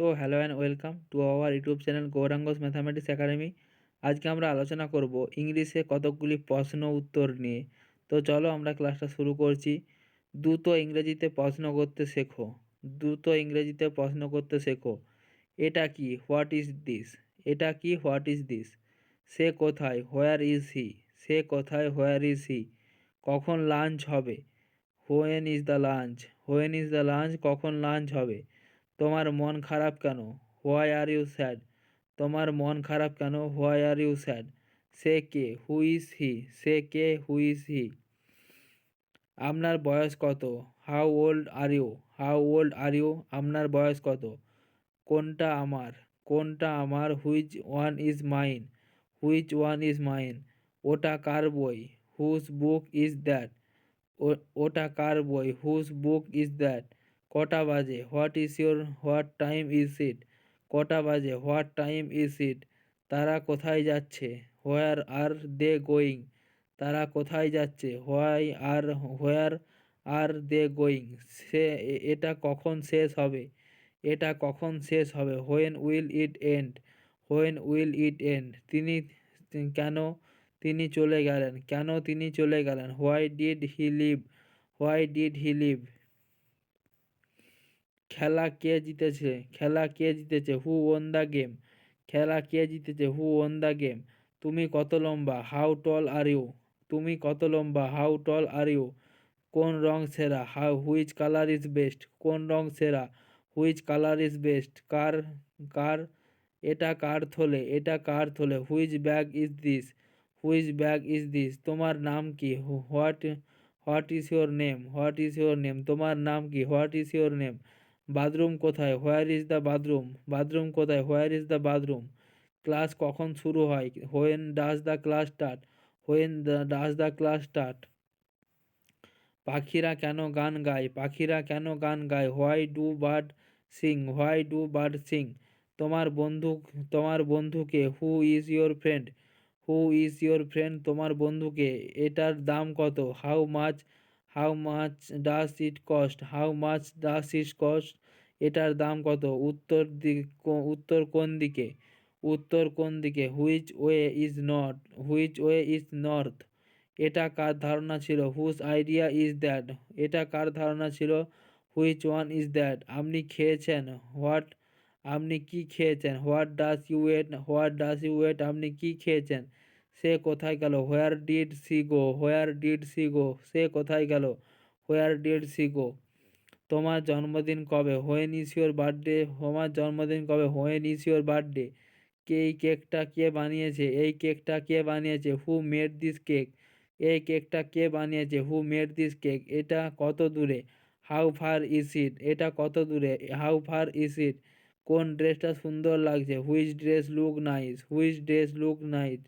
So hello and welcome to our YouTube channel Gaurang's mathematics academy. আজকে আমরা আলোচনা করব ইংলিশে কতকগুলি প্রশ্ন উত্তর নিয়ে। তো চলো আমরা ক্লাসটা শুরু করছি। দ্রুত ইংরেজিতে প্রশ্ন করতে শেখো। দ্রুত ইংরেজিতে প্রশ্ন করতে শেখো। এটা কি? What is this? এটা কি? What is this? সে কোথায়? Where is he? সে কোথায়? Where is he? কখন লাঞ্চ হবে? When is the lunch? When is the lunch? কখন লাঞ্চ হবে? তোমার মন খারাপ কেন? হোয়াই আর ইউ স্যাড তোমার মন খারাপ কেন? হোয়াই আর ইউ স্যাড সে কে? হু ইজ হি সে কে? হু ইজ হি আপনার বয়স কত? How old are you how old are you আপনার বয়স কত? কোনটা আমার? কোনটা আমার? Which one is mine which one is mine ওটা কার বই? হুজ বুক ইজ দ্যাট ওটা কার বই? হুজ বুক ইজ দ্যাট কটা বাজে? What is your what time is it কটা বাজে? হোয়াট টাইম ইজ ইট তারা কোথায় যাচ্ছে? হোয়ার আর দে গোয়িং তারা কোথায় যাচ্ছে? Why are where are they going সে, এটা কখন শেষ হবে? এটা কখন শেষ হবে? When will it end when will it end তিনি কেন তিনি চলে গেলেন? কেন তিনি চলে গেলেন? Why did he leave why did he leave খেলা কে জিতেছে? খেলা কে জিতেছে? হু ওন দ্য গেম খেলা কে জিতেছে? হু ওন দ্য গেম তুমি কত লম্বা? হাউ টল আর ইউ তুমি কত লম্বা? হাউ টল আর ইউ কোন রং সেরা? How which colour is best কোন রং সেরা? হুইচ কালার ইজ বেস্ট কার কার? এটা কার থলে? এটা কার থলে? Which bag is this which bag is this তোমার নাম কি? What what is your name what is your name তোমার নাম কি? What is your name bathroom কোথায়? Where is the bathroom bathroom কোথায়? Where is the bathroom class কখন শুরু হয়? When does the class start when does the class start পাখিরা কেন গান গায়? পাখিরা কেন গান গায়? Why do bird sing why do bird sing তোমার বন্ধু, তোমার বন্ধুকে who is your friend who is your friend তোমার বন্ধুকে, এটার দাম কত? How much how much does it cost how much does it cost এটার দাম কত? উত্তর দিক উত্তর কোন দিকে? উত্তর কোন দিকে? Which way is not which way is north এটা কার ধারণা ছিল? হুজ আইডিয়া ইজ দ্যাট এটা কার ধারণা ছিল? হুইচ ওয়ান ইজ দ্যাট আপনি খেয়েছেন? হোয়াট আপনি কি খেয়েছেন? What does you wait what does you wait আপনি কি খেয়েছেন? সে কোথায় গেল? Where did she go where did she go সে কোথায় গেল? হোয়ার ডিড সি গো তোমার জন্মদিন কবে? হোয়েন ইজ ইউর বার্থডে তোমার জন্মদিন কবে? হোয়েন ইজ ইউর বার্থডে কে এই কেকটা কে বানিয়েছে? এই কেকটা কে বানিয়েছে? হু মেড দিস কেক এই কেকটা কে বানিয়েছে? হু মেড দিস কেক এটা কত দূরে? হাউ ফার ইস ইট এটা কত দূরে? হাউ ফার ইস ইট কোন ড্রেসটা সুন্দর লাগছে? Which dress look nice which dress look nice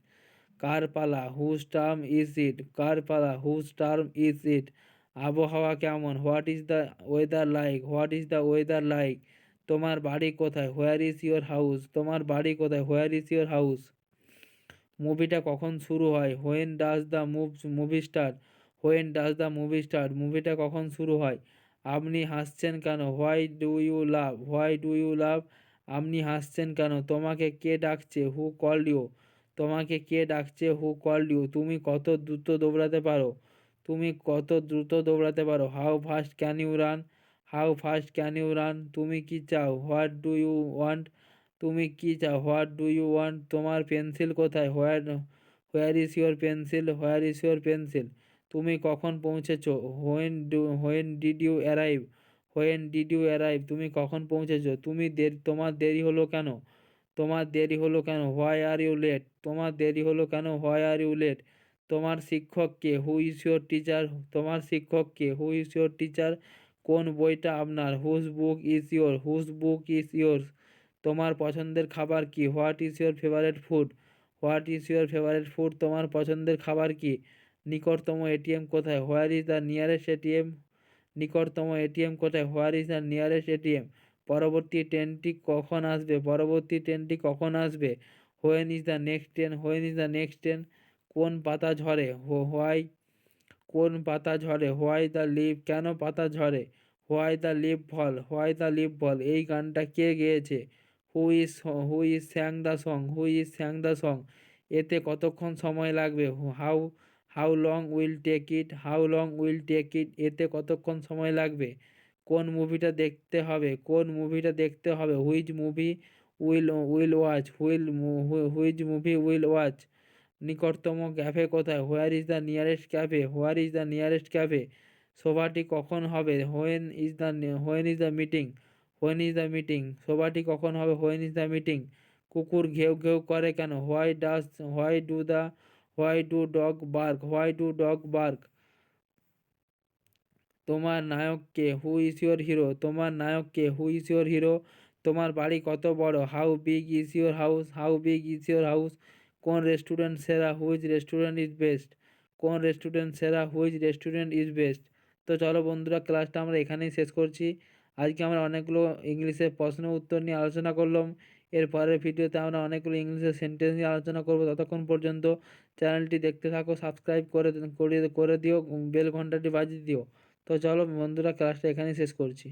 কার পালা হুজ টার্ম ইজ ইট কার পালা হুজ টার্ম ইজ ইট আবহাওয়া কেমন? What is the weather like what is the weather like তোমার বাড়ি কোথায়? হোয়ার ইজ ইয়োর হাউস তোমার বাড়ি কোথায়? হোয়ার ইজ ইয়োর হাউস মুভিটা কখন শুরু হয়? When does the move movie start when does the movie start মুভিটা কখন শুরু হয়? আপনি হাসছেন কেন? Why do you love why do you love আপনি হাসছেন কেন? তোমাকে কে ডাকছে? হু কল ইউ তোমাকে কে ডাকছে? হু কল ইউ তুমি কত দ্রুত দৌড়াতে পারো? তুমি কত দ্রুত দৌড়াতে পারো? How fast can you run how fast can you run তুমি কি চাও? হোয়াট ডু ইউ ওয়ান্ট তুমি কি চাও? হোয়াট ডু ইউ ওয়ান্ট তোমার পেন্সিল কোথায়? Where where is your pencil where is your pencil তুমি কখন পৌঁছেছো? When do when did you arrive when did you arrive তুমি কখন পৌঁছেছো? তুমি দেরি, তোমার দেরি হলো কেন? তোমার দেরি হলো কেন? হোয়াই আর ইউ লেট তোমার দেরি হলো কেন? হোয়াই আর ইউ লেট তোমার শিক্ষক কে? হু ইজ ইউর টিচার তোমার শিক্ষক কে? হু ইজ ইউর টিচার কোন বইটা আপনার? Whose book is your whose book is your তোমার পছন্দের খাবার কি? What is your favourite food what is your favourite food তোমার পছন্দের খাবার কি? নিকটতম এটিএম কোথায়? Where is the nearest ATM? নিকটতম এটিএম কোথায়? Where is the nearest ATM? পরবর্তী ট্রেনটি কখন আসবে? পরবর্তী ট্রেনটি কখন আসবে? When is the next train when is the next train কোন পাতা ঝরে? হোয়াই কোন পাতা ঝরে? হোয়াই দ্য লিভ কেন পাতা ঝরে? Why the leave fall why the leave fall এই গানটা কে গেয়েছে? Who is who is sang the song who is sang the song এতে কতক্ষণ সময় লাগবে? How how long will take it how long will take it এতে কতক্ষণ সময় লাগবে? কোন মুভিটা দেখতে হবে, কোন মুভিটা দেখতে হবে which movie will will watch will which movie will watch নিকটতম ক্যাফে কোথায় where is the nearest cafe where is the nearest cafe সভাটি কখন হবে when is the when is the meeting when is the meeting সভাটি কখন হবে when is the meeting কুকুর ঘেউ ঘেউ করে কেন why does why do the why do dog bark why do dog bark তোমার নায়ক কে? হু ইজ ইউর হিরো তোমার নায়ক কে? হু ইজ ইউর হিরো তোমার বাড়ি কত বড়? How big is your house how big is your house কোন রেস্টুরেন্ট সেরা? হুইচ রেস্টুরেন্ট ইজ বেস্ট কোন রেস্টুরেন্ট সেরা? হুইচ রেস্টুরেন্ট ইজ বেস্ট তো চলো বন্ধুরা ক্লাসটা আমরা এখানেই শেষ করছি। আজকে আমরা অনেকগুলো ইংলিশের প্রশ্ন উত্তর নিয়ে আলোচনা করলাম। এর পরের ভিডিওতে আমরা অনেকগুলো ইংলিশের সেন্টেন্স নিয়ে আলোচনা করব। ততক্ষণ পর্যন্ত চ্যানেলটি দেখতে থাকো সাবস্ক্রাইব করে করে করে দিও বেল ঘন্টাটি বাজিয়ে দিও। তো চলো বন্ধুরা ক্লাসটা এখানেই শেষ করছি।